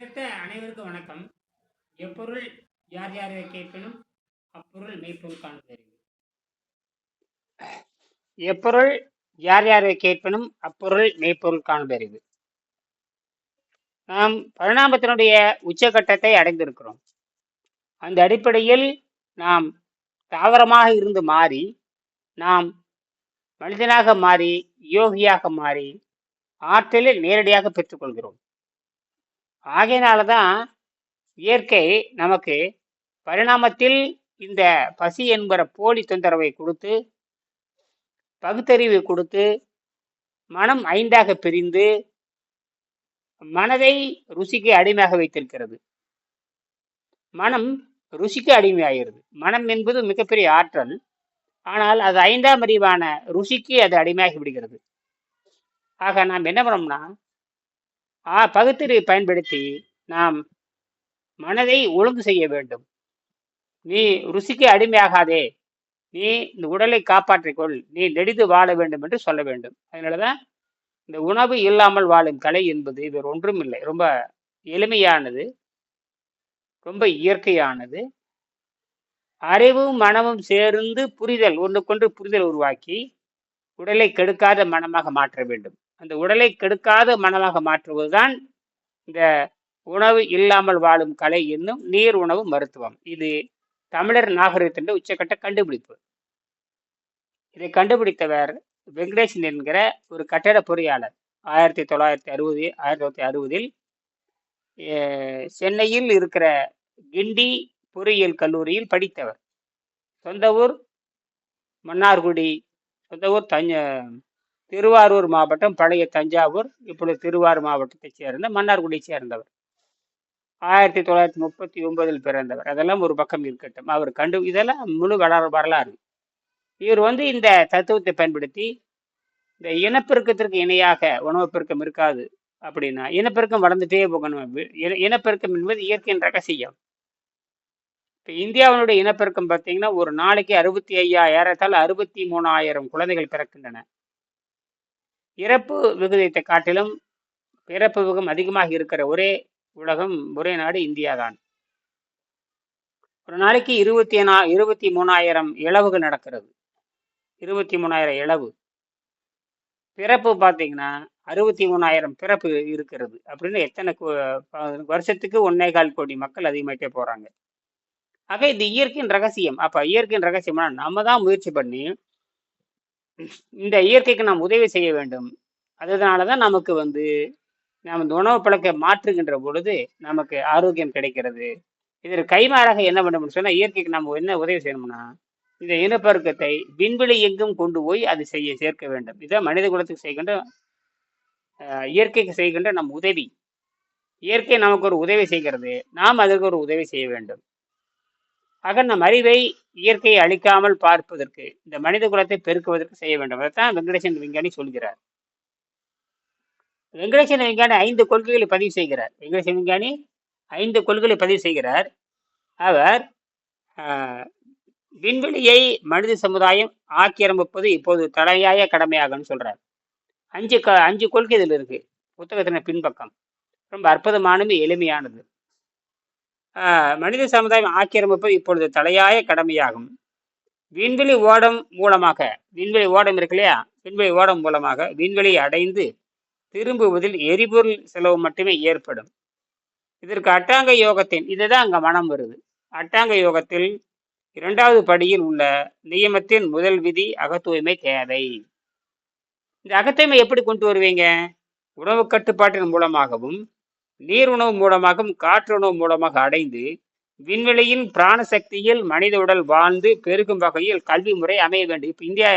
அடுத்த அனைவருக்கும் வணக்கம். எப்பொருள் யார் யார் கேட்பினும் அப்பொருள் மெய்ப்பொருள் காண்பதறிவு எப்பொருள் யார் யார் கேட்பினும் அப்பொருள் மெய்ப்பொருள் காண்பதறிவு நாம் பரிணாமத்தினுடைய உச்சகட்டத்தை அடைந்திருக்கிறோம். அந்த அடிப்படையில் நாம் தாவரமாக இருந்து மாறி நாம் மனிதனாக மாறி யோகியாக மாறி ஆற்றலில் நேரடியாக பெற்றுக்கொள்கிறோம். ஆகையினால தான் இயற்கை நமக்கு பரிணாமத்தில் இந்த பசி என்கிற போலி தொந்தரவை கொடுத்து பகுத்தறிவு கொடுத்து மனம் ஐந்தாக பிரிந்து மனதை ருசிக்கு அடிமையாக வைத்திருக்கிறது. மனம் ருசிக்கு அடிமையாகிறது. மனம் என்பது மிகப்பெரிய ஆற்றல். ஆனால் அது ஐந்தாம் அறிவான ருசிக்கு அது அடிமையாகி விடுகிறது. ஆக நாம் என்ன பண்ணோம்னா ஆ பகுத்தறிவை பயன்படுத்தி நாம் மனதை ஒழுங்கு செய்ய வேண்டும். நீ ருசிக்கு அடிமையாகாதே. நீ இந்த உடலை காப்பாற்றிக்கொள். நீ நெடிது வாழ வேண்டும் என்று சொல்ல வேண்டும். அதனாலதான் இந்த உணவு இல்லாமல் வாழும் கலை என்பது வேறு ஒன்றும் இல்லை. ரொம்ப எளிமையானது. ரொம்ப இயற்கையானது. அறிவும் மனமும் சேர்ந்து புரிதல் ஒன்றுக்கொன்று புரிதல் உருவாக்கி உடலை கெடுக்காத மனமாக மாற்ற வேண்டும். அந்த உடலை கெடுக்காத மனமாக மாற்றுவதுதான் இந்த உணவு இல்லாமல் வாழும் கலை என்னும் நீர் உணவு மருத்துவம். இது தமிழர் நாகரிகத்தின் உச்சக்கட்ட கண்டுபிடிப்பு. இதை கண்டுபிடித்தவர் வெங்கடேசன் என்கிற ஒரு கட்டட பொறியாளர். ஆயிரத்தி தொள்ளாயிரத்தி அறுபது ஆயிரத்தி தொள்ளாயிரத்தி அறுபதில் சென்னையில் இருக்கிற கிண்டி பொறியியல் கல்லூரியில் படித்தவர். சொந்த ஊர் மன்னார்குடி சொந்த ஊர் தஞ்ச திருவாரூர் மாவட்டம் பழைய தஞ்சாவூர் இப்பொழுது திருவாரூர் மாவட்டத்தைச் சேர்ந்த மன்னார்குடியை சேர்ந்தவர். ஆயிரத்தி தொள்ளாயிரத்தி முப்பத்தி ஒன்பதில் பிறந்தவர். அதெல்லாம் ஒரு பக்கம் இருக்கட்டும். அவர் கண்டு இதெல்லாம் முழு வளர வரலாறு. இவர் வந்து இந்த தத்துவத்தை பயன்படுத்தி இந்த இனப்பெருக்கத்திற்கு இணையாக உணவு பெருக்கம் இருக்காது அப்படின்னா இனப்பெருக்கம் வளர்ந்துட்டே போகணும். இனப்பெருக்கம் என்பது இயற்கையின் ரகசியம். இப்போ இந்தியாவினுடைய இனப்பெருக்கம் பார்த்தீங்கன்னா ஒரு நாளைக்கு அறுபத்தி ஐயாயிரத்தால் அறுபத்தி மூணாயிரம் குழந்தைகள் பிறக்கின்றன. இறப்பு விகிதத்தை காட்டிலும் பிறப்பு விகம் அதிகமாக இருக்கிற ஒரே உலகம் ஒரே நாடு இந்தியா தான் ஒரு நாளைக்கு இருபத்தி நா இருபத்தி மூணாயிரம் இழவுகள் நடக்கிறது. இருபத்தி மூணாயிரம் இழவு பிறப்பு பார்த்தீங்கன்னா அறுபத்தி மூணாயிரம் பிறப்பு இருக்கிறது. அப்படின்னு எத்தனை வருஷத்துக்கு ஒன்னே கால் கோடி மக்கள் அதிகமாகிட்டே போகிறாங்க ஆக இது இயற்கையின் ரகசியம். அப்போ இயற்கையின் ரகசியம்னா நம்ம தான் முயற்சி பண்ணி இந்த இயற்கைக்கு நாம் உதவி செய்ய வேண்டும். அதனால தான் நமக்கு வந்து நாம் இந்த உணவு பழக்க மாற்றுகின்ற பொழுது நமக்கு ஆரோக்கியம் கிடைக்கிறது. இதற்கு கைமாறாக என்ன பண்ணணும்னு சொன்னால் இயற்கைக்கு நம்ம என்ன உதவி செய்யணும்னா இந்த இனப்பெருக்கத்தை விண்வெளி எங்கும் கொண்டு போய் அது செய்ய சேர்க்க வேண்டும். இதான் மனித குலத்துக்கு செய்கின்ற இயற்கைக்கு செய்கின்ற நம் உதவி. இயற்கை நமக்கு ஒரு உதவி செய்கிறது. நாம் அதற்கு ஒரு உதவி செய்ய வேண்டும். ஆக நம் அறிவை இயற்கையை அழிக்காமல் பார்ப்பதற்கு இந்த மனித குலத்தை பெருக்குவதற்கு செய்ய வேண்டும். அதைத்தான் வெங்கடேசன் விஞ்ஞானி சொல்கிறார். வெங்கடேசன் விஞ்ஞானி ஐந்து கொள்கைகளை பதிவு செய்கிறார். வெங்கடேசன் விஞ்ஞானி ஐந்து கொள்கைகளை பதிவு செய்கிறார். அவர் விண்வெளியை மனித சமுதாயம் ஆக்கிரமிப்பது இப்போது தலையாய கடமையாகும்னு சொல்றார். அஞ்சு க அஞ்சு கொள்கை இதில் இருக்கு. புத்தகத்தின பின்பக்கம். ரொம்ப அற்புதமானது எளிமையானது. மனித சமுதாயம் ஆக்கிரமிப்பு இப்பொழுது தலையாய கடமையாகும். விண்வெளி ஓடம் மூலமாக விண்வெளி ஓடம் இருக்கு இல்லையா? விண்வெளி ஓடம் மூலமாக விண்வெளியை அடைந்து திரும்புவதில் எரிபொருள் செலவு மட்டுமே ஏற்படும். இதற்கு அட்டாங்க யோகத்தின் இதுதான் அங்க மனம் வருது. அட்டாங்க யோகத்தில் இரண்டாவது படியில் உள்ள நியமத்தின் முதல் விதி அகத்தூய்மை தேவை. இந்த அகத்தூய்மை எப்படி கொண்டு வருவீங்க? உணவு கட்டுப்பாட்டின் மூலமாகவும் நீர் உணவு மூலமாகவும் காற்று உணவு மூலமாக அடைந்து விண்வெளியின் பிராண சக்தியில் மனித உடல் வாழ்ந்து பெருகும் வகையில் கல்வி முறை அமைய வேண்டும். இப்போ இந்தியா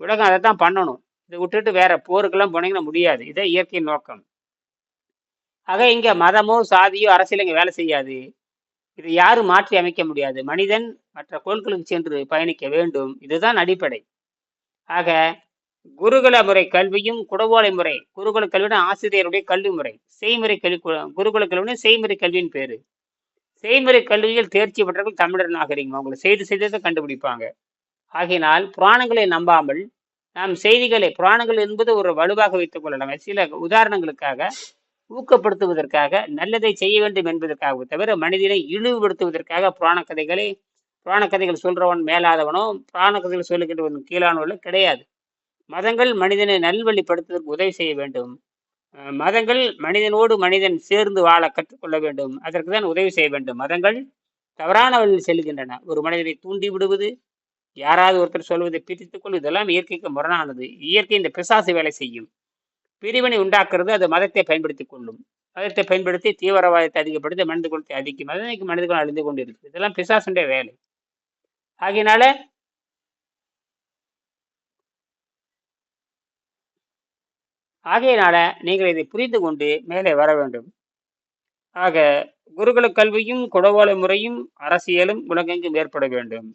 உலகம் அதை தான் பண்ணணும். இதை விட்டுட்டு வேற போருக்கெல்லாம் போனீங்கன்னா முடியாது. இதே இயற்கையின் நோக்கம். ஆக இங்கே மதமோ சாதியோ அரசியல் இங்கே வேலை செய்யாது. இதை யாரும் மாற்றி அமைக்க முடியாது. மனிதன் மற்ற கோள்களுக்கு சென்று பயணிக்க வேண்டும். இதுதான் அடிப்படை. ஆக குருகுல முறை கல்வியும் குடவோலை முறை. குருகுல கல்வினா ஆசிரியருடைய கல்வி முறை. செய்முறை கல்வி குருகுல கல்வினா செய்முறை கல்வியின் பேரு. செய்முறை கல்வியில் தேர்ச்சி பெற்றவர்கள் தமிழர் நாகரிகம். அவங்களை செய்து செய்ததை கண்டுபிடிப்பாங்க. ஆகையினால் புராணங்களை நம்பாமல் நாம் செய்திகளை புராணங்கள் என்பது ஒரு வலுவாக வைத்துக் கொள்ளலாம். சில உதாரணங்களுக்காக ஊக்கப்படுத்துவதற்காக நல்லதை செய்ய வேண்டும் என்பதற்காக தவிர மனிதனை இழிவுபடுத்துவதற்காக புராண கதைகளை புராண கதைகள் சொல்றவன் மேலாதவனோ புராண கதைகள் சொல்லுகின்றவன் கீழானவர்களோ கிடையாது. மதங்கள் மனிதனை நல்வழிப்படுத்துவதற்கு உதவி செய்ய வேண்டும். மதங்கள் மனிதனோடு மனிதன் சேர்ந்து வாழ கற்றுக்கொள்ள வேண்டும். அதற்கு தான் உதவி செய்ய வேண்டும். மதங்கள் தவறான வழியில் செல்கின்றன. ஒரு மனிதனை தூண்டி விடுவது யாராவது ஒருத்தர் சொல்வதை பிரித்துக்கொள் இதெல்லாம் இயற்கைக்கு முரணானது. இயற்கை இந்த பிசாசு வேலை செய்யும். பிரிவினை உண்டாக்குறது அது மதத்தை பயன்படுத்திக் கொள்ளும். மதத்தை பயன்படுத்தி தீவிரவாதத்தை அதிகப்படுத்தி மனித குலத்தை அதிகம் மனிதனுக்கு மனித குலம் அழிந்து கொண்டிருக்கு இதெல்லாம் பிசாசுடைய வேலை. ஆகையினால ஆகையினால நீங்கள் இதை புரிந்து கொண்டு மேலே வர வேண்டும். ஆக குருகுல கல்வியும் குடவோலை முறையும் அரசியலும் உலகெங்கும் ஏற்பட வேண்டும்.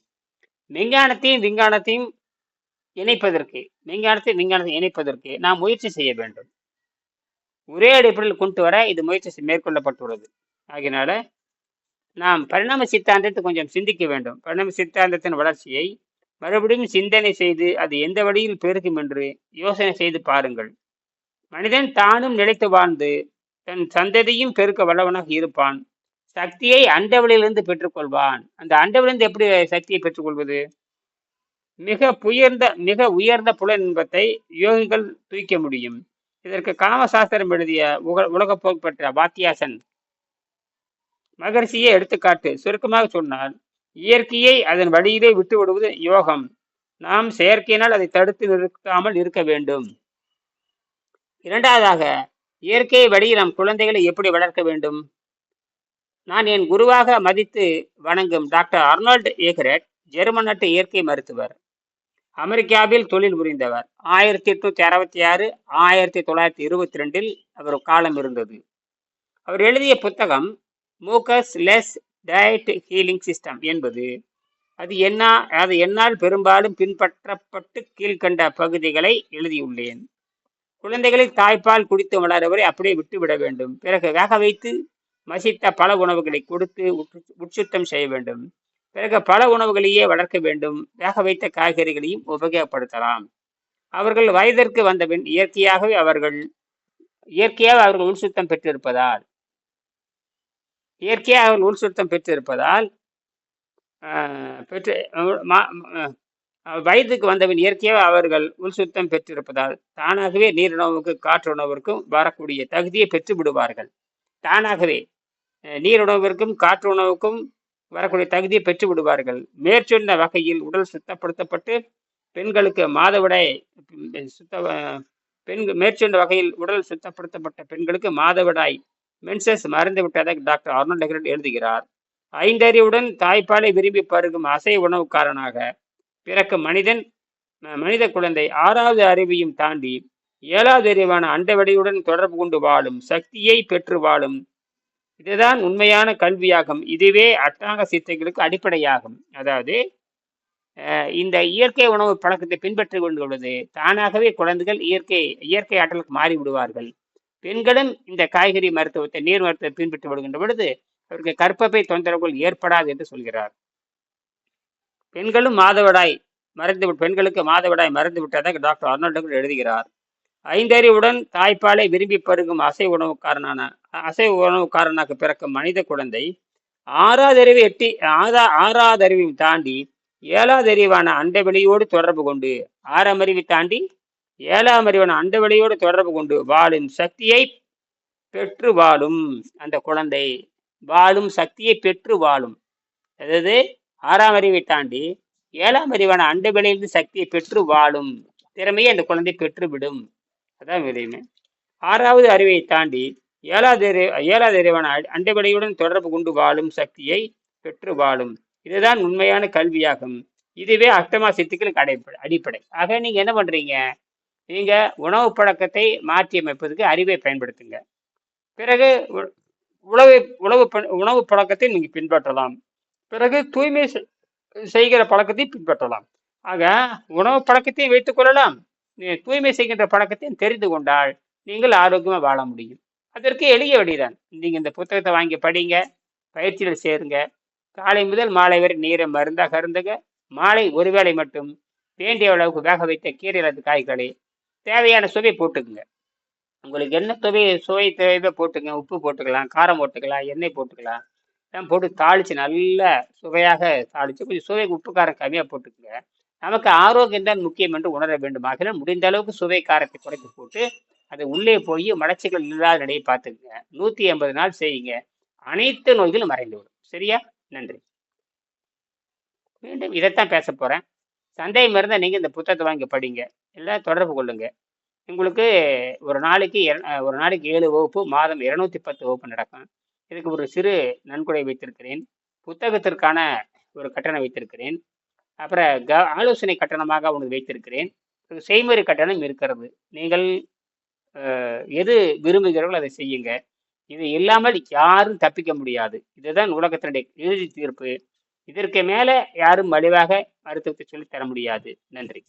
விஞ்ஞானத்தையும் விஞ்ஞானத்தையும் இணைப்பதற்கு விஞ்ஞானத்தை விஞ்ஞானத்தை இணைப்பதற்கு நாம் முயற்சி செய்ய வேண்டும். ஒரே அடிப்படையில் கொண்டு வர இது முயற்சி மேற்கொள்ளப்பட்டுள்ளது. ஆகினால நாம் பரிணாம சித்தாந்தத்தை கொஞ்சம் சிந்திக்க வேண்டும். பரிணாம சித்தாந்தத்தின் வளர்ச்சியை மறுபடியும் சிந்தனை செய்து அது எந்த வழியில் பெருக்கும் என்று யோசனை செய்து பாருங்கள். மனிதன் தானும் நிலைத்து வாழ்ந்து தன் சந்ததியும் பெருக்க வல்லவனாக இருப்பான். சக்தியை அண்டவளிலிருந்து பெற்றுக்கொள்வான். அந்த அண்டவளிலிருந்து எப்படி சக்தியை பெற்றுக்கொள்வது? மிக உயர்ந்த மிக உயர்ந்த புலன் இன்பத்தை யோகிகள் தூக்க முடியும். இதற்கு காமசாஸ்திரம் எழுதிய உக உலக புகழ்பெற்ற வாத்தியாசன் மகர்ஷியை எடுத்துக்காட்டு சுருக்கமாக சொன்னால் இயற்கையை அதன் வழியிலே விட்டு விடுவது யோகம். நாம் செயற்கையினால் அதை தடுத்து நிறுத்தாமல் இருக்க வேண்டும். இரண்டாவதாக இயற்கை வழியில் நம் குழந்தைகளை எப்படி வளர்க்க வேண்டும்? நான் என் குருவாக மதித்து வணங்கும் டாக்டர் அர்னால்டு ஏகரட் ஜெர்மன் நாட்டு இயற்கை மருத்துவர். அமெரிக்காவில் தொழில் புரிந்தவர். ஆயிரத்தி எட்நூத்தி அறுபத்தி ஆறு ஆயிரத்தி தொள்ளாயிரத்தி இருபத்தி ரெண்டில் அவர் காலம் இருந்தது. அவர் எழுதிய புத்தகம் mucus less diet healing system என்பது அது என்ன அது என்னால் பெரும்பாலும் பின்பற்றப்பட்டு கீழ்கண்ட பகுதிகளை எழுதியுள்ளேன். குழந்தைகளை தாய்ப்பால் குடித்து வளரவரை அப்படியே விட்டுவிட வேண்டும். பிறகு வேக வைத்து மசித்த பல உணவுகளை கொடுத்து உற்று- உட்சுத்தம் செய்ய வேண்டும். பிறகு பல உணவுகளையே வளர்க்க வேண்டும். வேக வைத்த காய்கறிகளையும் உபயோகப்படுத்தலாம். அவர்கள் வயதிற்கு வந்தபின் இயற்கையாகவே அவர்கள் இயற்கையாக அவர்கள் உள்சுத்தம் பெற்றிருப்பதால் இயற்கையாக அவர்கள் உள்சுத்தம் பெற்றிருப்பதால் ஆஹ், பெற்று மா- வயதுக்கு வந்தபின் இயற்கையாக அவர்கள் உள் சுத்தம் பெற்றிருப்பதால் தானாகவே நீருணவுக்கு காற்றுணவிற்கும் வரக்கூடிய தகுதியை பெற்று விடுவார்கள். தானாகவே நீருணவிற்கும் காற்று உணவுக்கும் வரக்கூடிய தகுதியை பெற்று விடுவார்கள். மேற்சொன்ன வகையில் உடல் சுத்தப்படுத்தப்பட்டு பெண்களுக்கு மாதவிடாய் சுத்த பெண் பெண்கள் மேற்சொன்ன வகையில் உடல் சுத்தப்படுத்தப்பட்ட பெண்களுக்கு மாதவிடாய் மென்சஸ் மறந்து விட்டதாக டாக்டர் அருண் டெக்ரட் எழுதுகிறார். ஐந்தறிவுடன் தாய்ப்பாலை விரும்பி பருகும் அசை உணவுக்காரனாக பிறக்க மனிதன் மனித குழந்தை ஆறாவது அறிவையும் தாண்டி ஏழாவது அறிவான அண்டவெளியுடன் தொடர்பு கொண்டு வாழும் சக்தியை பெற்று வாழும். இதுதான் உண்மையான கல்வியாகும். இதுவே அட்டாங்க சித்தைகளுக்கு அடிப்படையாகும். அதாவது இந்த இயற்கை உணவு பழக்கத்தை பின்பற்றி கொண்டுள்ளது தானாகவே குழந்தைகள் இயற்கை இயற்கை ஆற்றலுக்கு மாறி விடுவார்கள். பெண்களும் இந்த காய்கறி மருத்துவத்தை நீர் மருத்துவத்தை பின்பற்றி விடுகின்ற பொழுது அவருக்கு கற்பப்பை தொந்தரவுகள் ஏற்படாது என்று சொல்கிறார். பெண்களும் மாதவிடாய் மறந்து பெண்களுக்கு மாதவிடாய் மறந்து விட்டதாக டாக்டர் அர்னால்டு எழுதுகிறார். ஐந்தறிவுடன் தாய்ப்பாலை விரும்பி பருகும் அசை உணவுக்காரனான அசை உணவுக்காரனாக பிறக்கும் மனித குழந்தை ஆறாவது அறிவை எட்டி ஆறா ஆறாவது அறிவையும் தாண்டி ஏழாவது அறிவான அண்டவெளியோடு தொடர்பு கொண்டு ஆறாம் அறிவை தாண்டி ஏழாம் அறிவான அண்டவெளியோடு தொடர்பு கொண்டு வாழும் சக்தியை பெற்று வாழும் அந்த குழந்தை. வாழும் சக்தியை பெற்று வாழும். அதாவது ஆறாம் அறிவை தாண்டி ஏழாம் அறிவான அண்டவெளியிலிருந்து சக்தியை பெற்று வாழும் திறமையை அந்த குழந்தை பெற்றுவிடும். அதான் விளையுமே ஆறாவது அறிவை தாண்டி ஏழாவது ஏழாவது அறிவான அ- தொடர்பு கொண்டு வாழும் சக்தியை பெற்று வாழும். இதுதான் உண்மையான கல்வியாகும். இதுவே அஷ்டமா சித்துக்களுக்கு அடிப்படை. அடிப்படை ஆக நீங்க என்ன பண்றீங்க? நீங்க உணவு பழக்கத்தை மாற்றி அமைப்பதற்கு அறிவை பயன்படுத்துங்க. பிறகு உ- உணவு ப- உணவு பழக்கத்தை நீங்க பின்பற்றலாம். பிறகு தூய்மை செய்கிற பழக்கத்தையும் பின்பற்றலாம். ஆக உணவு பழக்கத்தையும் வைத்துக் கொள்ளலாம். தூய்மை செய்கின்ற பழக்கத்தையும் தெரிந்து கொண்டால் நீங்கள் ஆரோக்கியமாக வாழ முடியும். அதற்கு எளிய வழிதான். நீங்கள் இந்த புத்தகத்தை வாங்கி படிங்க பயிற்சியில் சேருங்க. காலை முதல் மாலை வரை நீரை மருந்தாக கருந்துங்க மாலை ஒருவேளை மட்டும் வேண்டிய அளவுக்கு வேக வைத்த கீரை அல்லது காய்களை தேவையான சுவை போட்டுக்குங்க. உங்களுக்கு என்ன சுவை சுவை தேவையோ போட்டுங்க உப்பு போட்டுக்கலாம் காரம் போட்டுக்கலாம் எண்ணெய் போட்டுக்கலாம். எல்லாம் போட்டு தாளித்து நல்லா சுவையாக தாளித்து கொஞ்சம் சுவை உப்பு காரம் கம்மியாக போட்டுக்கோங்க. நமக்கு ஆரோக்கியம் தான் முக்கியம் என்று உணர வேண்டுமாக முடிந்த அளவுக்கு சுவை காரத்தை குறைத்து போட்டு அது உள்ளே போய் மலச்சிக்கல் இல்லாத நிலையை பார்த்துக்குங்க. நூற்றி எண்பது நாள் செய்யுங்க. அனைத்து நோய்களும் மறைந்துவிடும் சரியா? நன்றி. மீண்டும் இதைத்தான் பேச போகிறேன் சந்தேகம் இருந்தால் நீங்கள் இந்த புத்தகத்தை வாங்கி படிங்க. எல்லாம் தொடர்பு கொள்ளுங்க. உங்களுக்கு ஒரு நாளைக்கு ஒரு நாளைக்கு ஏழு வகுப்பு மாதம் இருநூத்தி பத்து வகுப்பு நடக்கும். இதுக்கு ஒரு சிறு நன்கொடை வைத்திருக்கிறேன். புத்தகத்திற்கான ஒரு கட்டணம் வைத்திருக்கிறேன். அப்புறம் க ஆலோசனை கட்டணமாக உனக்கு வைத்திருக்கிறேன். ஒரு செய்முறை கட்டணம் இருக்கிறது. நீங்கள் எது விரும்புகிறீர்களோ அதை செய்யுங்க. இது இல்லாமல் யாரும் தப்பிக்க முடியாது. இதுதான் உலகத்தினுடைய இறுதி தீர்ப்பு. இதற்கு மேலே யாரும் மலிவாக மருத்துவத்தை சொல்லித் தர முடியாது. நன்றி.